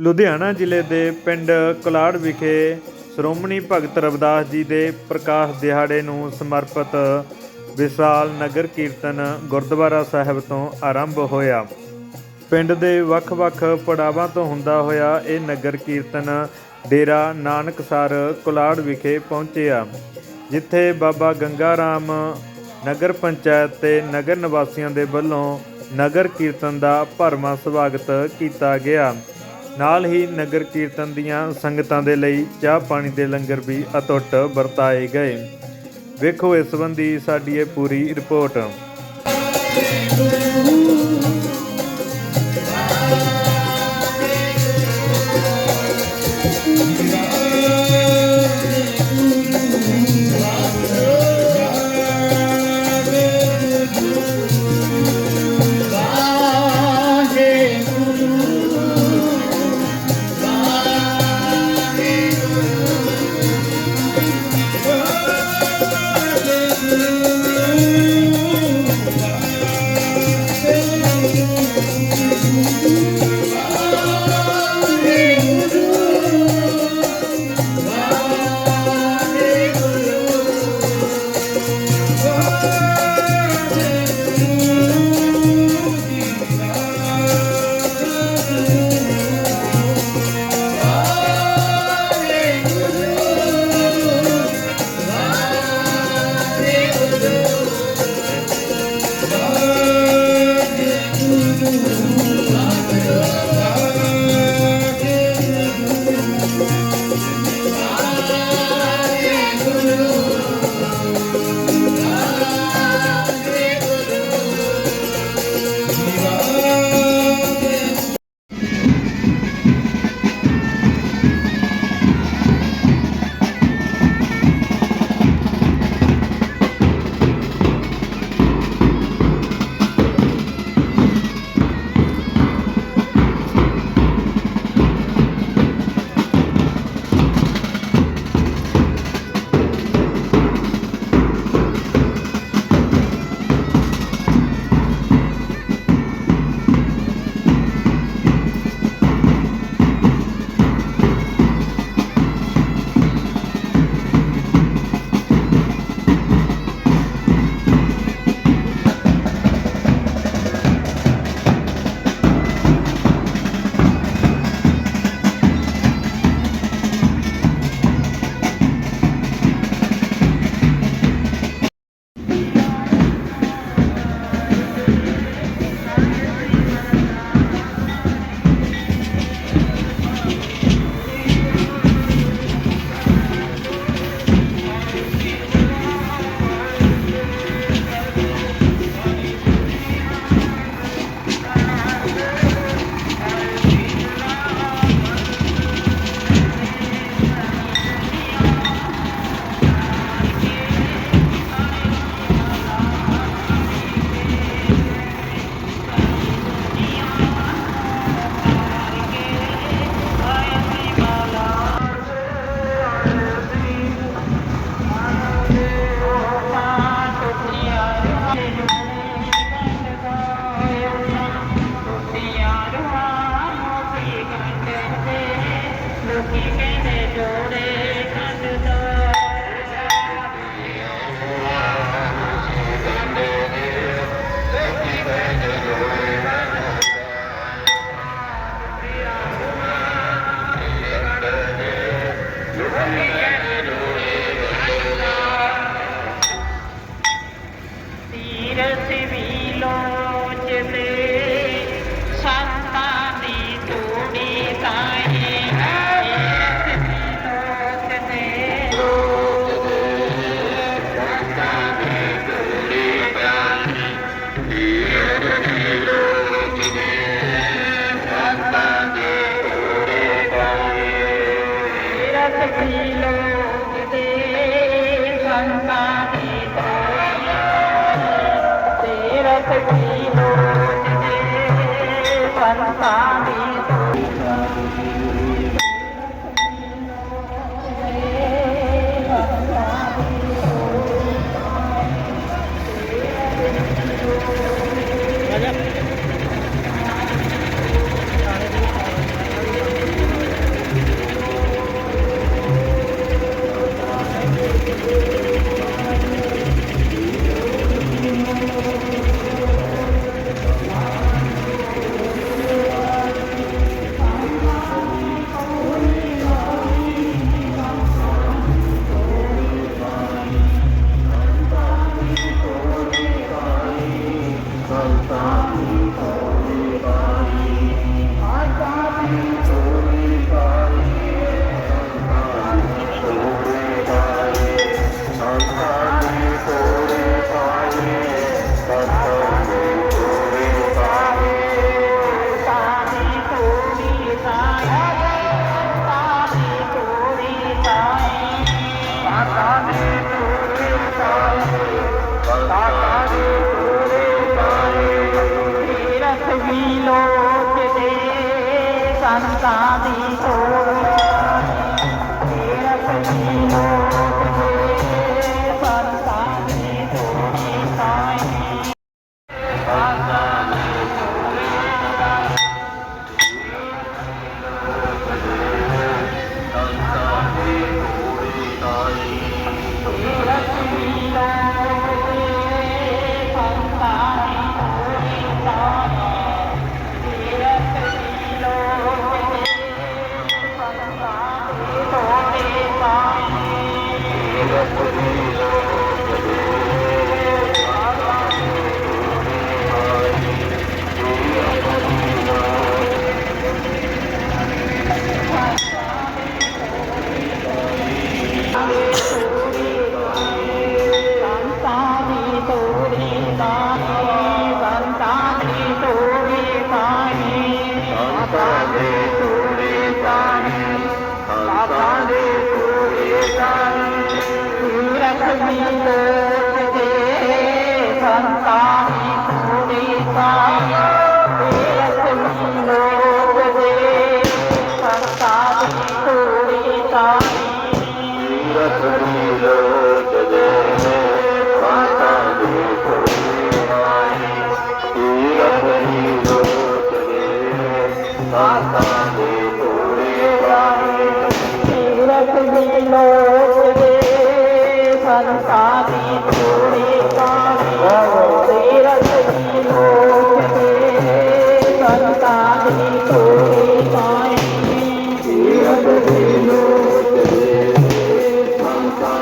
ਲੁਧਿਆਣਾ ਜ਼ਿਲ੍ਹੇ ਦੇ ਪਿੰਡ ਕੁਲਾੜ ਵਿਖੇ ਸ਼੍ਰੋਮਣੀ ਭਗਤ ਰਵਿਦਾਸ ਜੀ ਦੇ ਪ੍ਰਕਾਸ਼ ਦਿਹਾੜੇ ਨੂੰ ਸਮਰਪਿਤ ਵਿਸ਼ਾਲ ਨਗਰ ਕੀਰਤਨ ਗੁਰਦੁਆਰਾ ਸਾਹਿਬ ਤੋਂ ਆਰੰਭ ਹੋਇਆ। ਪਿੰਡ ਦੇ ਵੱਖ-ਵੱਖ ਪੜਾਵਾਂ ਤੋਂ ਹੁੰਦਾ ਹੋਇਆ ਇਹ ਨਗਰ ਕੀਰਤਨ ਡੇਰਾ ਨਾਨਕਸਰ ਕੁਲਾੜ ਵਿਖੇ ਪਹੁੰਚਿਆ, ਜਿੱਥੇ ਬਾਬਾ ਗੰਗਾ ਰਾਮ ਨਗਰ ਪੰਚਾਇਤ ਤੇ ਨਗਰ ਨਿਵਾਸੀਆਂ ਦੇ ਵੱਲੋਂ ਨਗਰ ਕੀਰਤਨ ਦਾ ਭਰਵਾਂ ਸਵਾਗਤ ਕੀਤਾ ਗਿਆ। ਨਾਲ ਹੀ ਨਗਰ ਕੀਰਤਨ ਦੀਆਂ ਸੰਗਤਾਂ ਦੇ ਲਈ ਚਾਹ ਪਾਣੀ ਦੇ ਲੰਗਰ ਵੀ ਅਤੁੱਟ ਵਰਤਾਏ ਗਏ। ਵੇਖੋ ਇਸ ਸੰਬੰਧੀ ਸਾਡੀ ਇਹ ਪੂਰੀ ਰਿਪੋਰਟ।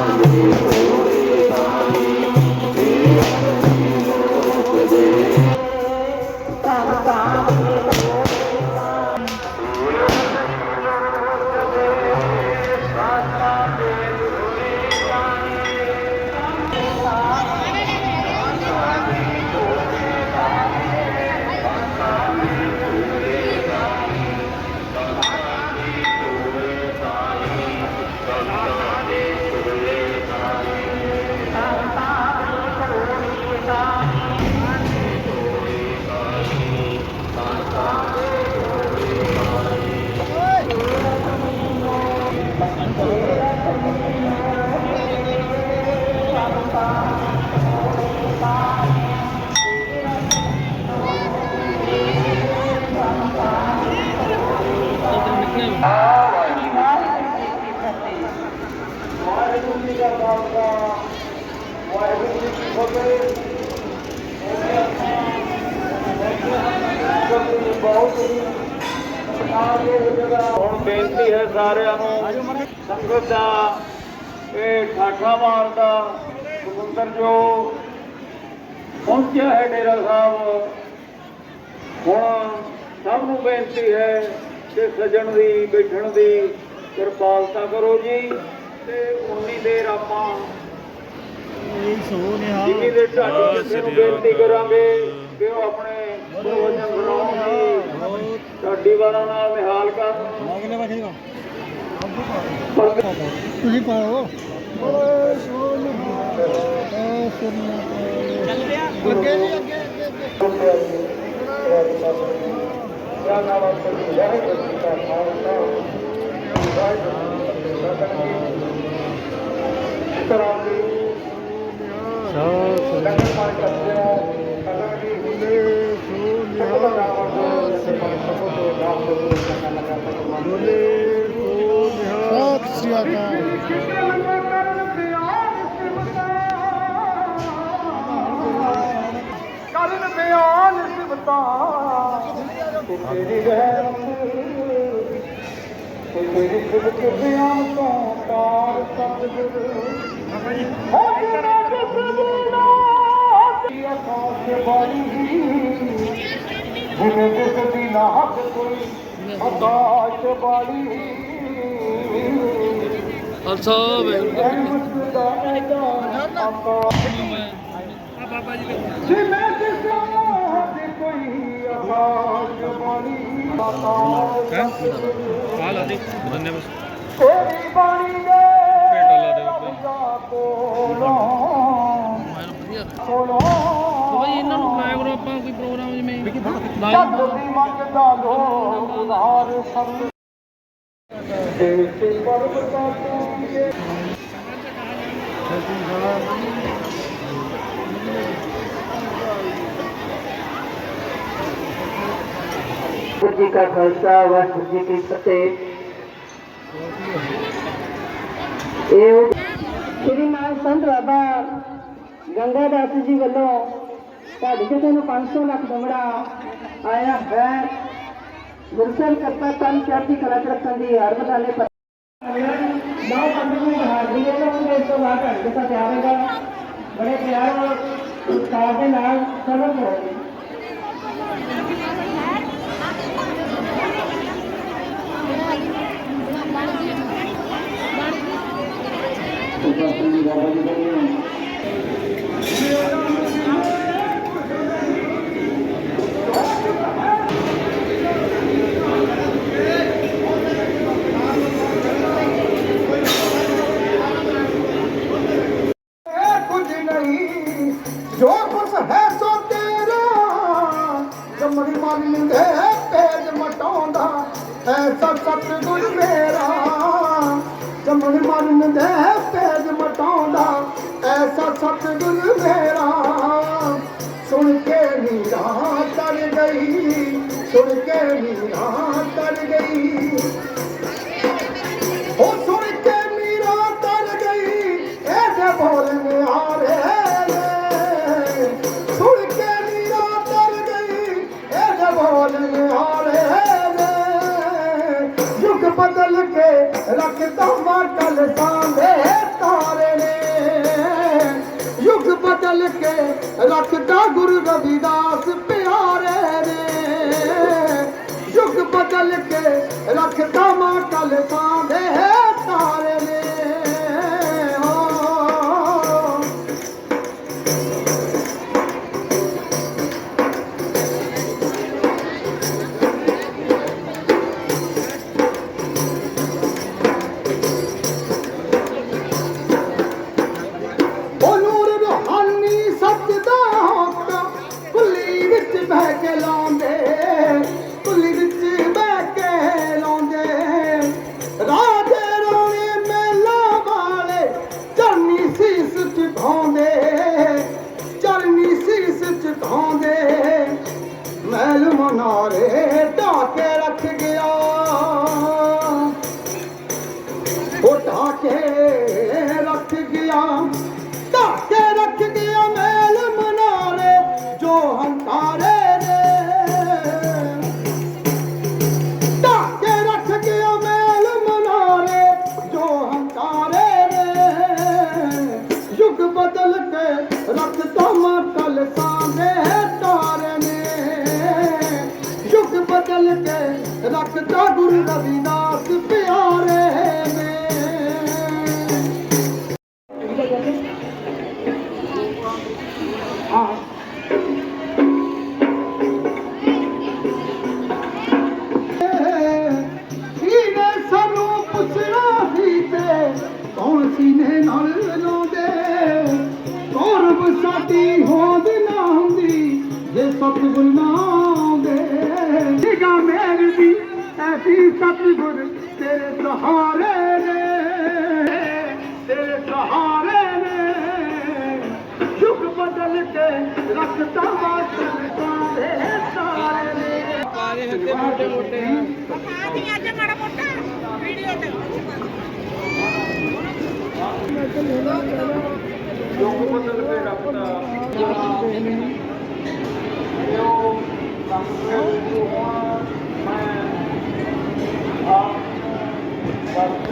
ਸੰਤਾਂ ਵਾਹਿਗੁਰੂ ਜੀ ਦਾ ਖਾਲਸਾ ਵਾਹਿਗੁਰੂ ਜੀ ਕੀ ਫਤਿਹ ਬਹੁਤ ਹੀ ਹੁਣ ਬੇਨਤੀ ਹੈ ਸਾਰਿਆਂ ਨੂੰ ਸੰਗਤ ਦਾ ਇਹ ਠਾਠਾ ਮਾਰਦਾ ਸਮੁੰਦਰ ਜੋ ਪਹੁੰਚਿਆ ਹੈ ਡੇਰਾ ਸਾਹਿਬ ਹੁਣ ਸਭ ਨੂੰ ਬੇਨਤੀ ਹੈ ਕਿ ਸਜਣ ਦੀ ਬੈਠਣ ਦੀ ਕਿਰਪਾਲਤਾ ਕਰੋ ਜੀ ਤੇ ਉਨੀ ਦੇਰ ਆਪਾਂ ਜਿੰਨੀ ਦੇਰ ਢਾਡੀ ਕਿਸੇ ਨੂੰ ਬੇਨਤੀ ਕਰਾਂਗੇ ਕਿ ਉਹ ਆਪਣੇ ਭੋਜਨ ਦੀ ਢਾਡੀ ਵਾਲਾ ਨਾਲ ਨਿਹਾਲ ਕਰਨ ਤੁਸੀਂ ਪਾਓ। ਅੱਗੇ ਨਹੀਂ ਅੱਗੇ ਕਿਆ ਨਾਮ ਹੈ ਵਾਹਿਗੁਰੂ ਜੀ ਦਾ ਖਾਲਸਾ ਵਾਹਿਗੁਰੂ ਜੀ ਕੀ ਫਤਿਹ ਇਸ ਤਰ੍ਹਾਂ ਦੀ ਲੰਗਰ ਪਾਣੀ ਕਰਦੇ ਹੋ ਅਗਰ ਵੀ ਹੁੰਦੇ ਸਭ ਨਾਮ ਤੋਂ ਸੇ ਪਰ ਸਭ ਤੋਂ ਨਾਮ ਤੋਂ ਸੰਗਾ ਲਗਾ ਸਤਿ ਸ੍ਰੀ ਅਕਾਲ ਕਰਨ ਬਿਆਨ ਸਿਵਤਾ। ਤੇਰੀ ਰਹਿਮਤ ਤੇ ਤੇਰੀ ਸਿਵਤ ਬਿਆਨ ਤੋਂ ਤਾਰ ਸਤਿਗੁਰ ਹੋ ਤੇਰਾ ਜਸਦੀਨਾ ਦੀ ਆਕਾਸ਼ ਬਾਣੀ ਜਿਵੇਂ ਦਿਸਦੀ ਨਾ ਹੱਥ ਕੋਈ ਆਕਾਸ਼ ਬਾਣੀ ਖਾਲਸਾ ਰਹਿਮਤ ਦਾ ਐਲਾਨ ਮੈਂ ਦਿਸਾਂ ਤੇ ਕੋਈ ਆਵਾਜ਼ ਵਾਲੀ ਆਕਾਸ਼ ਆ ਲਾ ਦੇ ਬੰਨੇ ਬਸ ਤੇਰੀ ਬਾਣੀ ਦੇ ਭੇਟਾ ਲਾ ਦੇ ਬਾਬੇ। ਕੋਲੋਂ ਵਧੀਆ ਇਹਨਾਂ ਨੂੰ ਬੁਲਾਇਆ ਕਰੋ ਆਪਾਂ ਕੋਈ ਪ੍ਰੋਗਰਾਮ ਜਿਵੇਂ ਜਦ ਦੀ ਮੰਗਦਾ ਲੋ ਉਧਾਰ ਸਭ ਤੇ ਪਰਮ ਜੀ ਕਾ ਖਾਲਸਾ, ਵਾਹਿਗੁਰੂ ਜੀ ਕੀ ਫਤਿਹ। ਇਹ ਸ਼੍ਰੀ ਮਾਨ ਸੰਤ ਬਾਬਾ ਗੰਗਾਦਾਸ ਜੀ ਵੱਲੋਂ ਤੁਹਾਡੇ ਜਿਹਦੇ ਨੂੰ 500 ਲੱਖ ਦਮੜਾ ਆਇਆ ਹੈ। ਗੁਰਸਰ ਕਰਤਾ ਤਨ ਚਾਤੀ ਕਲਾ ਰੱਖਣ ਦੀ ਹਰ ਬਦਾਲੇ ਪਰ ਨੌ ਪੰਜ ਨੂੰ ਹਾਜ਼ਰੀ ਹੈ ਤਾਂ ਇਸ ਤੋਂ ਬਾਅਦ ਘੰਟੇ ਤੱਕ ਆਵੇਗਾ ਬੜੇ ਪਿਆਰ ਨਾਲ ਉਤਸ਼ਾਹ ਦੇ ਨਾਲ ਸਬਕ ਹੋਵੇ ਇਹ ਜੋ ਕੁਛ ਹੈ ਸੋ ਤੇਰਾ ਜਮਣੀ ਮਨ ਦੇ ਤੇਜ ਮਟਾਉਂਦਾ ਐਸਾ ਸਤਿਗੁਰ ਮੇਰਾ। ਜਮਣੀ ਮਨ ਦੇ ਕੇ ਰੱਖਤਾ ਗੁਰੂ ਰਵਿਦਾਸ ਪਿਆਰੇ ਨੇ। ਸਹਾਰੇ ਨੇ ਤੇਰੇ ਸਹਾਰੇ ਨੇ। ਯੁੱਗ ਬਦਲ ਕੇ ਰੱਖਤਾ ਵਾਸਤੇ ਸਾਰੇ ਸਾਰੇ ਨੇ। ਪਾਰੇ ਹੱਥੇ ਮੋਟੇ ਮੋਟੇ ਆਦੀ ਅੱਜ ਮਾੜਾ ਮੋਟਾ ਵੀਡੀਓ ਤੇ। ਯੁੱਗ ਬਦਲ ਕੇ ਰੱਖਦਾ ਜੋ ਸੰਗਤ ਹੋਣ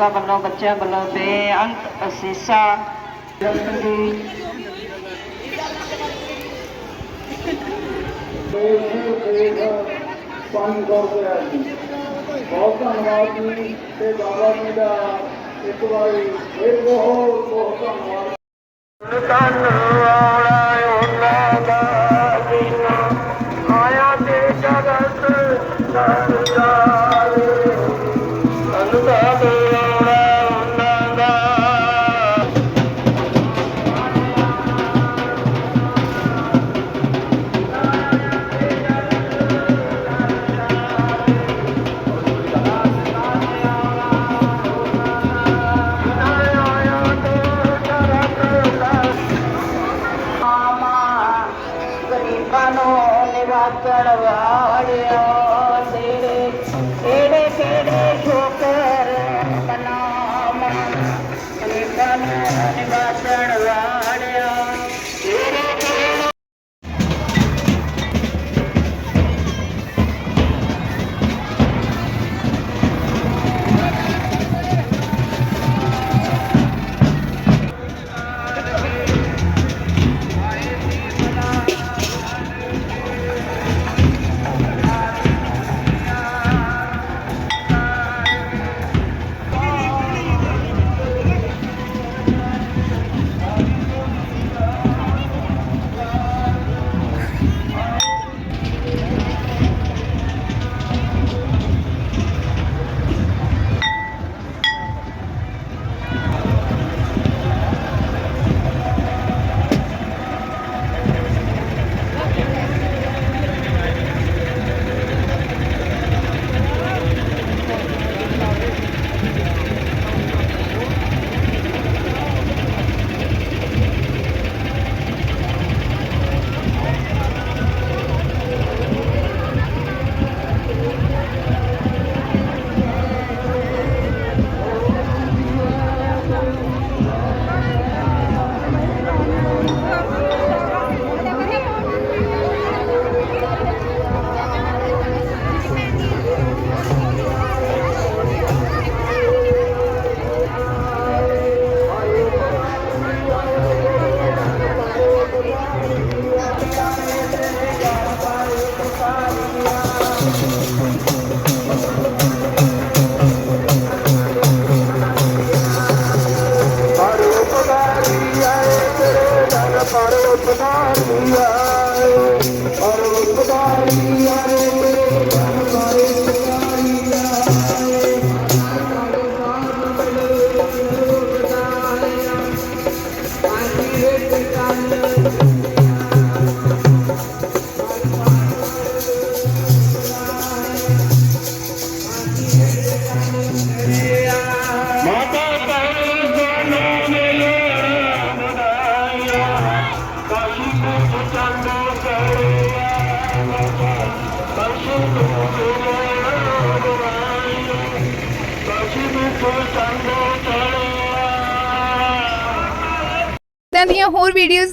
ਸੰਸਥਾ ਵੱਲੋਂ ਬੱਚਿਆਂ ਵੱਲੋਂ ਬੇਅੰਤ ਅਸੀਸਾਂ। ਪੰਜ ਕੌਰ ਦੇ ਆਜੀ ਬਹੁਤ ਧੰਨਵਾਦ ਜੀ ਤੇ ਬਾਬਾ ਜੀ ਦਾ ਇੱਕ ਵਾਰੀ ਫਿਰ ਬਹੁਤ ਬਹੁਤ ਧੰਨਵਾਦ। ਧੰਨਵਾਦ। 하루 야,